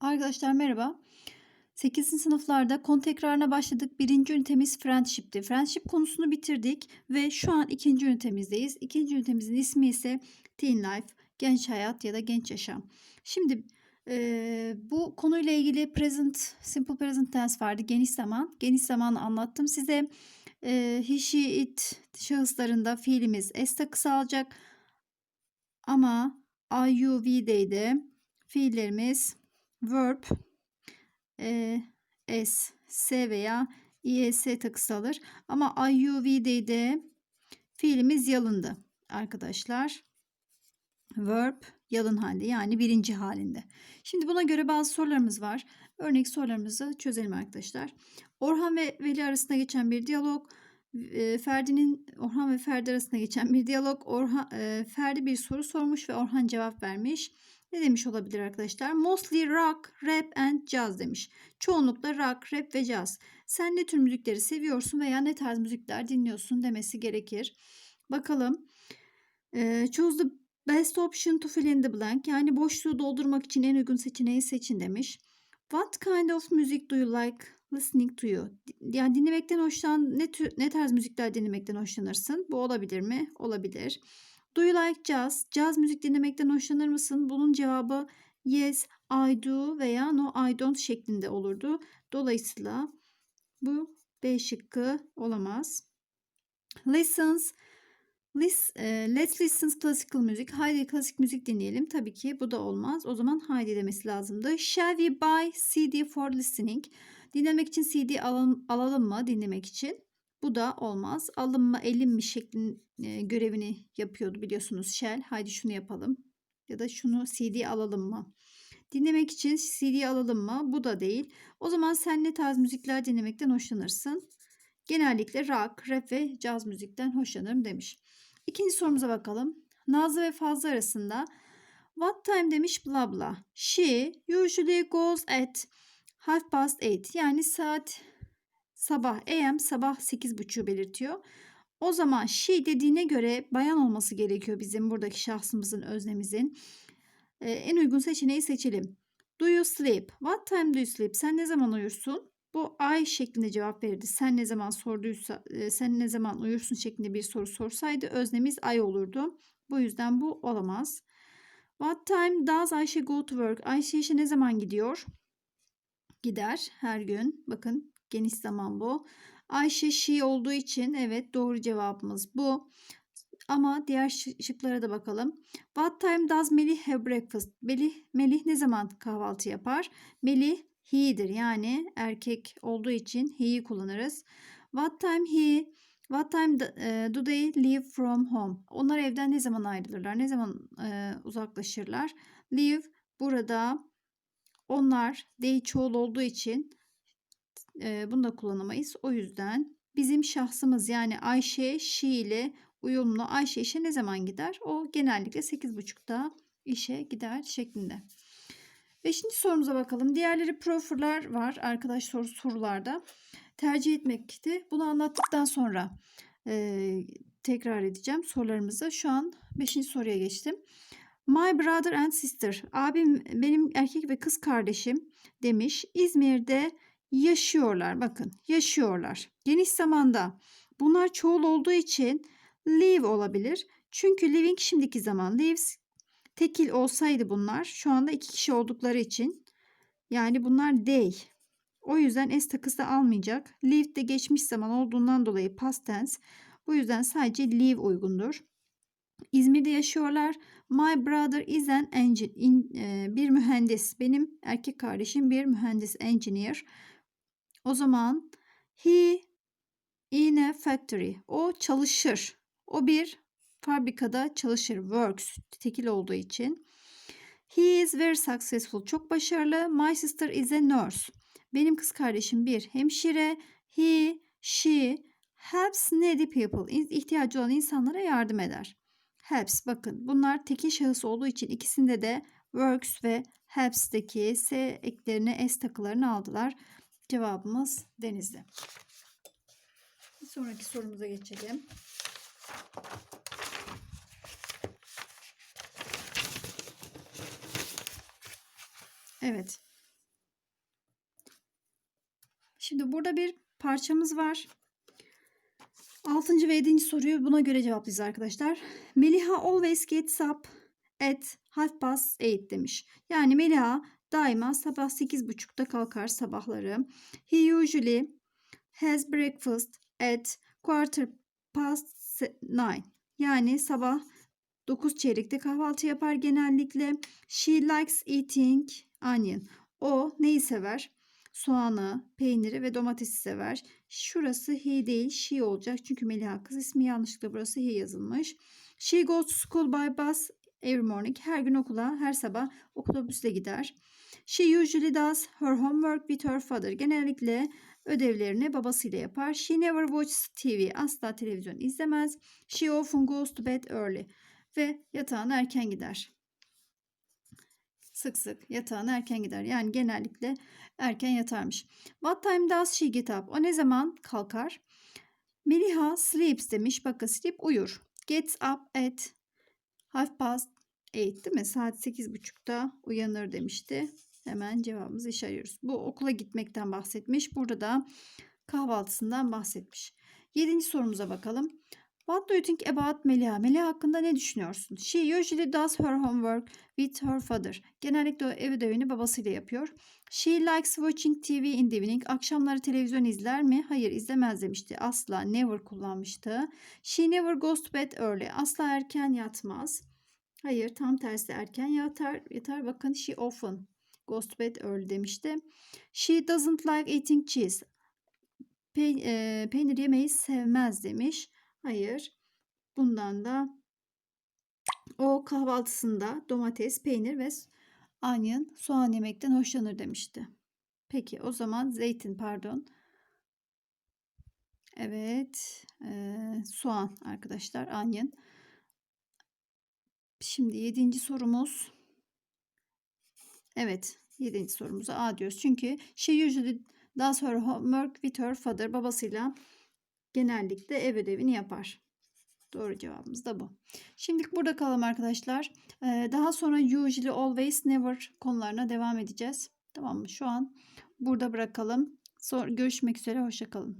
Arkadaşlar merhaba. 8. sınıflarda konu tekrarına başladık. Birinci ünitemiz friendship'ti. Friendship konusunu bitirdik ve şu an ikinci ünitemizdeyiz. İkinci ünitemizin ismi ise teen life, genç hayat ya da genç yaşam. Şimdi eee, bu konuyla ilgili present, simple present tense vardı. Geniş zaman. Geniş zamanı anlattım size. Eee he, she, it şahıslarında fiilimiz s takısı alacak. Ama I, you, we'deydi. Fiillerimiz verb e, s, s veya es takısı alır. Ama I, you, we'deydi. Fiilimiz yalındı arkadaşlar. Verb yalın halde yani birinci halinde. Şimdi buna göre bazı sorularımız var. Örnek sorularımızı çözelim arkadaşlar. Orhan ve Veli arasında geçen bir diyalog. e, Ferdi'nin Orhan ve Ferdi arasında geçen bir diyalog. Orhan, e, Ferdi bir soru sormuş ve Orhan cevap vermiş. Ne demiş olabilir arkadaşlar? Mostly rock, rap and jazz demiş. Çoğunlukla rock, rap ve jazz. Sen ne tür müzikleri seviyorsun veya ne tarz müzikler dinliyorsun demesi gerekir. Bakalım. E, choose the best option to fill in the blank. Yani boşluğu doldurmak için en uygun seçeneği seçin demiş. What kind of music do you like listening to you? Yani dinlemekten hoşlan ne tür ne tarz müzikler dinlemekten hoşlanırsın? Bu olabilir mi? Olabilir. Do you like jazz? Caz müzik dinlemekten hoşlanır mısın? Bunun cevabı yes, I do veya no, I don't şeklinde olurdu. Dolayısıyla bu B şıkkı olamaz. Listens. Lis, e, let's listen classical music. Haydi klasik müzik dinleyelim. Tabii ki bu da olmaz. O zaman haydi demesi lazımdı. Shall we buy CD for listening? Dinlemek için CD alalım, alalım mı dinlemek için? Bu da olmaz. Alın mı elin mi şeklin e, görevini yapıyordu biliyorsunuz Shell. Haydi şunu yapalım. Ya da şunu CD alalım mı? Dinlemek için CD alalım mı? Bu da değil. O zaman sen ne tarz müzikler dinlemekten hoşlanırsın? Genellikle rock, rap ve caz müzikten hoşlanırım demiş. İkinci sorumuza bakalım. Nazlı ve Fazlı arasında what time demiş bla bla. She usually goes at half past eight. Yani saat sabah am sabah 8.30'u belirtiyor. O zaman she dediğine göre bayan olması gerekiyor bizim buradaki şahsımızın öznemizin. Ee, en uygun seçeneği seçelim. Do you sleep? What time do you sleep? Sen ne zaman uyursun? Bu I şeklinde cevap verirdi. Sen ne zaman sorduysa, e, sen ne zaman uyursun şeklinde bir soru sorsaydı öznemiz I olurdu. Bu yüzden bu olamaz. What time does Ayşe go to work? Ayşe işe ne zaman gidiyor? Gider her gün. Bakın geniş zaman bu. Ayşe she olduğu için evet doğru cevabımız bu. Ama diğer şıklara da bakalım. What time does Melih have breakfast? Melih, Melih ne zaman kahvaltı yapar? Melih he'dir yani erkek olduğu için he'yi kullanırız. What time he What time do they leave from home? Onlar evden ne zaman ayrılırlar? Ne zaman e, uzaklaşırlar? Leave burada onlar they çoğul olduğu için e, bunu da kullanamayız. O yüzden bizim şahsımız yani Ayşe she ile uyumlu Ayşe işe ne zaman gider? O genellikle 8.30'da işe gider şeklinde. Beşinci sorumuza bakalım. Diğerleri profiller var arkadaş soru sorularda. Tercih etmekti. Bunu anlattıktan sonra e, tekrar edeceğim sorularımızı. Şu an beşinci soruya geçtim. My brother and sister. Abim benim erkek ve kız kardeşim demiş. İzmir'de yaşıyorlar. Bakın yaşıyorlar. Geniş zamanda. Bunlar çoğul olduğu için live olabilir. Çünkü living şimdiki zaman. Lives tekil olsaydı bunlar şu anda iki kişi oldukları için yani bunlar they. O yüzden s takısı almayacak. Live de geçmiş zaman olduğundan dolayı past tense. Bu yüzden sadece live uygundur. İzmir'de yaşıyorlar. My brother is an engineer. In, e, bir mühendis. Benim erkek kardeşim bir mühendis engineer. O zaman he in a factory. O çalışır. O bir fabrikada çalışır. Works tekil olduğu için. He is very successful. Çok başarılı. My sister is a nurse. Benim kız kardeşim bir hemşire. He, she helps needy people. İhtiyacı olan insanlara yardım eder. Helps bakın bunlar tekil şahıs olduğu için ikisinde de works ve helps'teki s eklerine s takılarını aldılar. Cevabımız denizli. Bir sonraki sorumuza geçelim. Evet. Şimdi burada bir parçamız var. 6. ve 7. soruyu buna göre cevaplayacağız arkadaşlar. Meliha always gets up at half past eight demiş. Yani Meliha daima sabah 8.30'da kalkar sabahları. He usually has breakfast at quarter past nine. Yani sabah 9 çeyrekte kahvaltı yapar genellikle. She likes eating onion. O neyi sever? Soğanı, peyniri ve domatesi sever. Şurası he değil she olacak. Çünkü Meliha kız ismi yanlışlıkla burası he yazılmış. She goes to school by bus every morning. Her gün okula, her sabah otobüsle gider. She usually does her homework with her father. Genellikle ödevlerini babasıyla yapar. She never watches TV. Asla televizyon izlemez. She often goes to bed early. Ve yatağına erken gider. Sık sık yatağına erken gider. Yani genellikle erken yatarmış. What time does she get up? O ne zaman kalkar? Meliha sleeps demiş. Bakın sleep uyur. Gets up at half past eight değil mi? Saat 8.30'da uyanır demişti. Hemen cevabımızı işaretliyoruz. Bu okula gitmekten bahsetmiş. Burada da kahvaltısından bahsetmiş. Yedinci sorumuza bakalım. What do you think about Melia? Melia hakkında ne düşünüyorsun? She usually does her homework with her father. Genellikle o ev ödevini babasıyla yapıyor. She likes watching TV in the evening. Akşamları televizyon izler mi? Hayır izlemez demişti. Asla never kullanmıştı. She never goes to bed early. Asla erken yatmaz. Hayır tam tersi erken yatar. Yatar bakın she often goes to bed early demişti. She doesn't like eating cheese. Pe- e, peynir yemeyi sevmez demiş. Hayır. Bundan da o kahvaltısında domates, peynir ve onion, soğan yemekten hoşlanır demişti. Peki o zaman zeytin pardon. Evet. E, soğan arkadaşlar. Onion. Şimdi yedinci sorumuz. Evet. Yedinci sorumuza A diyoruz. Çünkü she usually does her homework with her father. Babasıyla genellikle ev ödevini yapar. Doğru cevabımız da bu. Şimdilik burada kalalım arkadaşlar. Ee, daha sonra usually, always, never konularına devam edeceğiz. Tamam mı? Şu an burada bırakalım. Sonra görüşmek üzere. Hoşçakalın.